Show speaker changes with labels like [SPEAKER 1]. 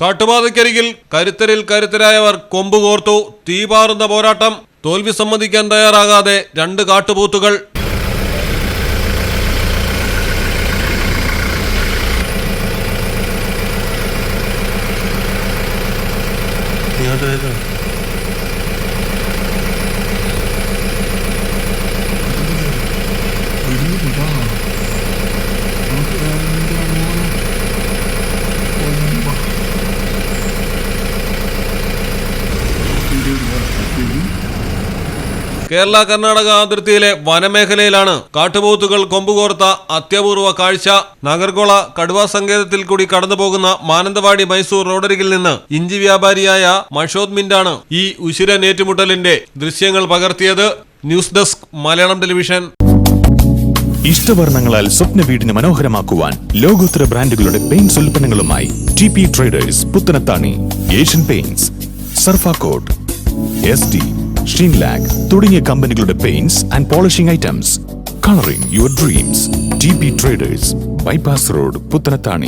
[SPEAKER 1] കാട്ടുപാതയ്ക്കരികിൽ കരുത്തരിൽ കരുത്തരായവർ കൊമ്പ് കോർത്തു തീപാറുന്ന പോരാട്ടം തോൽവി സമ്മതിക്കാൻ തയ്യാറാകാതെ രണ്ട് കാട്ടുപൂത്തുകൾ.
[SPEAKER 2] വരുന്നില്ല
[SPEAKER 1] കേരള കർണാടക അതിർത്തിയിലെ വനമേഖലയിലാണ് കാട്ടുപോത്തുകൾ കൊമ്പുകോർത്ത അത്യപൂർവ കാഴ്ച. നാഗർകോള കടുവാ സങ്കേതത്തിൽ കൂടി കടന്നുപോകുന്ന മാനന്തവാടി മൈസൂർ റോഡരികിൽ നിന്ന് ഇഞ്ചി വ്യാപാരിയായ മഷോദ് മിന്റാണ് ഈ ഉശിര നേറ്റുമുട്ടലിന്റെ ദൃശ്യങ്ങൾ പകർത്തിയത്. News desk Malayalam television.
[SPEAKER 3] ഇഷ്ടവർണങ്ങളാൽ സ്വപ്ന വീടിന് മനോഹരമാക്കുവാൻ ലോകോത്തര ബ്രാൻഡുകളുടെ paints ഉൽപ്പന്നങ്ങളുമായി T P traders Puthanathani Asian paints Surfacoat S D Sheenlac തുടങ്ങിയ കമ്പനികളുടെ paints and polishing items colouring your dreams T B traders bypass road Puthanathani.